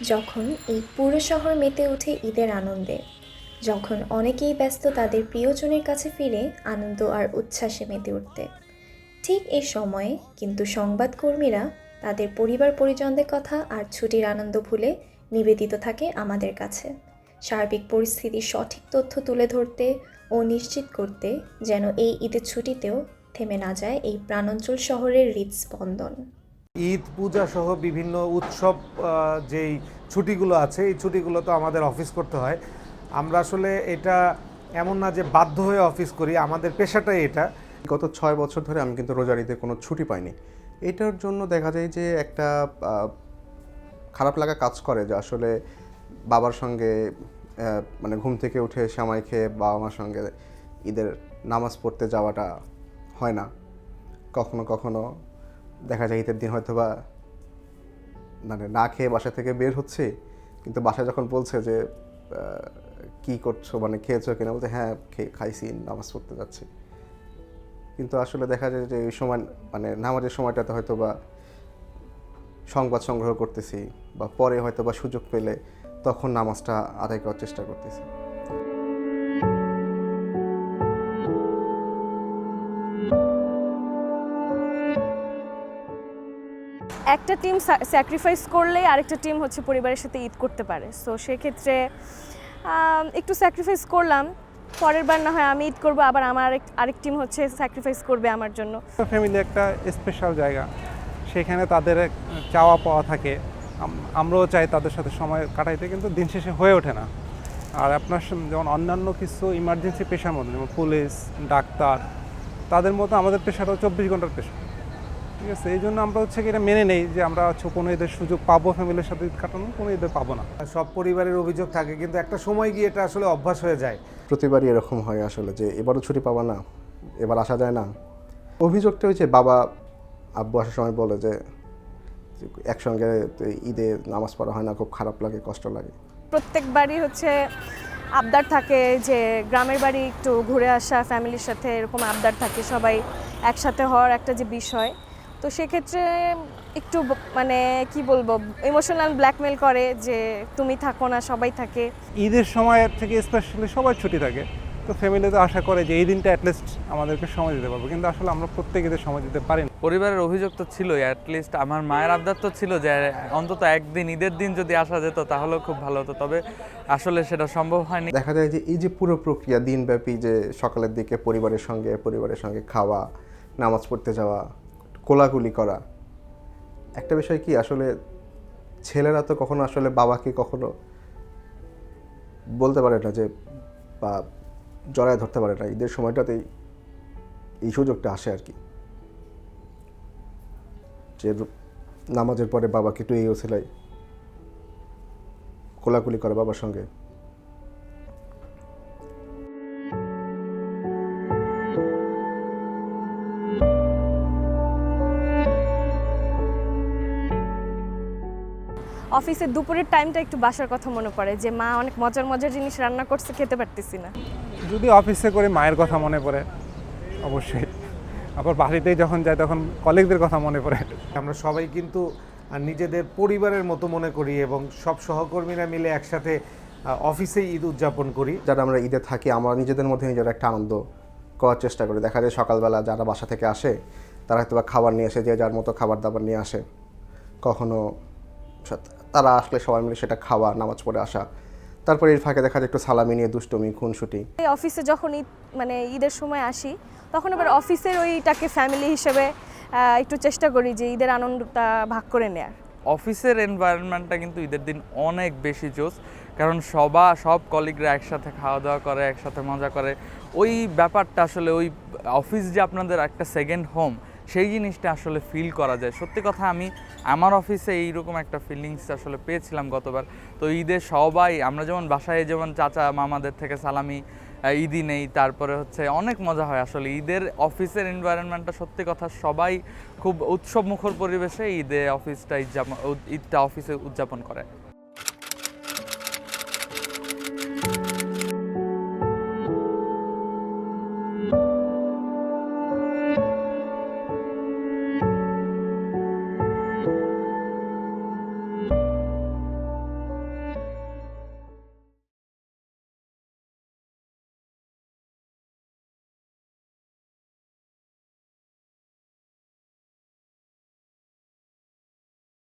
যখন এই পুরো শহর মেতে ওঠে ঈদের আনন্দে, যখন অনেকেই ব্যস্ত তাদের প্রিয়জনের কাছে ফিরে আনন্দ আর উচ্ছ্বাসে মেতে উঠতে। ঠিক এই সময়ে কিন্তু সংবাদকর্মীরা তাদের পরিবার পরিজনদের কথা আর ছুটির আনন্দ ভুলে নিবেদিত থাকে আমাদের কাছে। সার্বিক পরিস্থিতির সঠিক তথ্য তুলে ধরতে ও নিশ্চিত করতে যেন এই ঈদের ছুটিতেও থেমে না যায় এই প্রাণঞ্চল শহরের হৃদস্পন্দন। ঈদ, পূজা সহ বিভিন্ন উৎসব যেই ছুটিগুলো আছে, এই ছুটিগুলো তো আমাদের অফিস করতে হয়। আমরা আসলে এটা এমন না যে বাধ্য হয়ে অফিস করি, আমাদের পেশাটাই এটা। গত ছয় বছর ধরে আমি কিন্তু রোজার ঈদে কোনো ছুটি পাইনি। এটার জন্য দেখা যায় যে একটা খারাপ লাগা কাজ করে যে আসলে বাবার সঙ্গে মানে ঘুম থেকে উঠে সামাই খেয়ে বাবা মার সঙ্গে ঈদের নামাজ পড়তে যাওয়াটা হয় না। কখনো কখনো দেখা যায় ঈদের দিন হয়তো বা মানে না খেয়ে বাসা থেকে বের হচ্ছে, কিন্তু বাসায় যখন বলছে যে কি করছ? মানে খেয়েছো কিনা? বলতে হ্যাঁ খেয়ে খাইছি, নামাজ পড়তে যাচ্ছি। কিন্তু আসলে দেখা যায় যে, এই সময় মানে নামাজের সময়টাতে হয়তো বা সংবাদ সংগ্রহ করতেছি বা পরে হয়তো বা সুযোগ পেলে তখন নামাজটা আদায় করার চেষ্টা করতেছি। একটা টিম স্যাক্রিফাইস করলে আরেকটা টিম হচ্ছে পরিবারের সাথে ঈদ করতে পারে। সো সেক্ষেত্রে একটু স্যাক্রিফাইস করলাম। পরের বার না হয় আমি ঈদ করব, আবার আমার আরেক আরেক টিম হচ্ছে স্যাক্রিফাইস করবে আমার জন্য। ফ্যামিলি একটা স্পেশাল জায়গা। সেখানে তাদের চাওয়া পাওয়া থাকে। আমরাও চাই তাদের সাথে সময় কাটাইতে, কিন্তু দিন শেষে হয়ে ওঠে না। আর আপনার যেমন অন্যান্য কিছু ইমার্জেন্সি পেশার মধ্যে, যেমন পুলিশ, ডাক্তার, তাদের মতো আমাদের পেশাটাও চব্বিশ ঘণ্টার পেশা ঠিক আছে এই জন্য আমরা হচ্ছে এটা মেনে নেই যে আমরা হচ্ছে কোনো ঈদের সুযোগ পাবো ফ্যামিলির সাথে ঈদ কাটানো কোনো ঈদের পাবো না। সব পরিবারের অভিযোগ থাকে কিন্তু একটা সময় গিয়ে এটা আসলে অভ্যাস হয়ে যায়। প্রতিবারই এরকম হয় আসলে যে এবারও ছুটি পাবা না এবার আসা যায় না। অভিযোগটা হচ্ছে বাবা আব্বু আসার সময় বলে যে যে একসঙ্গে ঈদে নামাজ পড়া হয় না খুব খারাপ লাগে কষ্ট লাগে। প্রত্যেকবারই হচ্ছে আবদার থাকে যে গ্রামের বাড়ি একটু ঘুরে আসা ফ্যামিলির সাথে এরকম আবদার থাকে সবাই একসাথে হওয়ার একটা যে বিষয় তো সেক্ষেত্রে একটু মানে কি বলব ইমোশনাল ব্ল্যাকমেল করে যে তুমি থাকো না সবাই থাকে। ঈদের সময় থেকে স্পেশালি সবাই ছুটি থাকে। তো ফ্যামিলি তো আশা করে যে এই দিনটা অ্যাটলিস্ট আমাদেরকে সময় দিতে পারব। কিন্তু আসলে আমরা প্রত্যেক সময় দিতে পারি না। পরিবারের অভিযোগ তো ছিলই অ্যাটলিস্ট আমার মায়ের আবদার তো ছিল যে অন্তত একদিন ঈদের দিন যদি আসা যেত তাহলেও খুব ভালো হতো। তবে আসলে সেটা সম্ভব হয়নি। দেখা যায় যে এই যে পুরো প্রক্রিয়া দিনব্যাপী যে সকালের দিকে পরিবারের সঙ্গে পরিবারের সঙ্গে খাওয়া নামাজ পড়তে যাওয়া কোলাকুলি করা। একটা বিষয় কি, আসলে ছেলেরা তো কখনো আসলে বাবাকে কখনো বলতে পারে না যে, বা জড়ায় ধরতে পারে না। ঈদের সময়টাতেই এই সুযোগটা আসে আর কি। যে নামাজের পরে বাবাকে একটু এই ওসিলাই কোলাকুলি করে বাবার সঙ্গে। অফিসের দুপুরের টাইমটা একটু বাসার কথা মনে পড়ে যে মা অনেক মজার মজার জিনিস রান্না করছে খেতে পারতেছি না। যদি অফিসে করে মায়ের কথা মনে পড়ে অবশ্যই। আবার বাড়িতেই যখন যায় তখন কলিগদের কথা মনে পড়ে। আমরা সবাই কিন্তু নিজেদের পরিবারের মতো মনে করি এবং সব সহকর্মীরা মিলে একসাথে অফিসে ঈদ উদযাপন করি। যারা আমরা ঈদে থাকি আমরা নিজেদের মধ্যে নিজেরা একটা আনন্দ করার চেষ্টা করি। দেখা যায় সকালবেলা যারা বাসা থেকে আসে তারা হয়তো বা খাবার নিয়ে আসে যে যার মতো খাবার দাবার নিয়ে আসে। কখনো সাথ- তারা আসলে সবাই মিলে সেটা খাওয়া নামাজ পড়ে আসা। তারপরে এর ফাঁকে দেখা যায় একটু সালামি নিয়ে দুষ্টমি খুনসুটি। এই অফিসে যখন ঈদ মানে ঈদের সময় আসি তখন আবার অফিসের ওইটাকে ফ্যামিলি হিসেবে একটু চেষ্টা করি যে ঈদের আনন্দটা ভাগ করে নেয়ার। অফিসের এনভায়রনমেন্টটা কিন্তু ঈদের দিন অনেক বেশি জোস কারণ সবা সব কলিগরা একসাথে খাওয়া দাওয়া করে একসাথে মজা করে। ওই ব্যাপারটা আসলে ওই অফিস যে আপনাদের একটা সেকেন্ড হোম সেই জিনিসটা আসলে ফিল করা যায়। সত্যি কথা, আমি আমার অফিসে এইরকম একটা ফিলিংস আসলে পেয়েছিলাম গতবার। তো ঈদে সবাই, আমরা যেমন বাসায় যেমন চাচা মামাদের থেকে সালামি ঈদই নেই, তারপরে হচ্ছে অনেক মজা হয় আসলে। ঈদের অফিসের এনভায়রনমেন্টটা সত্যি কথা, সবাই খুব উৎসবমুখর পরিবেশে ঈদে অফিসটা ঈদযাপন ঈদটা অফিসে উদযাপন করে।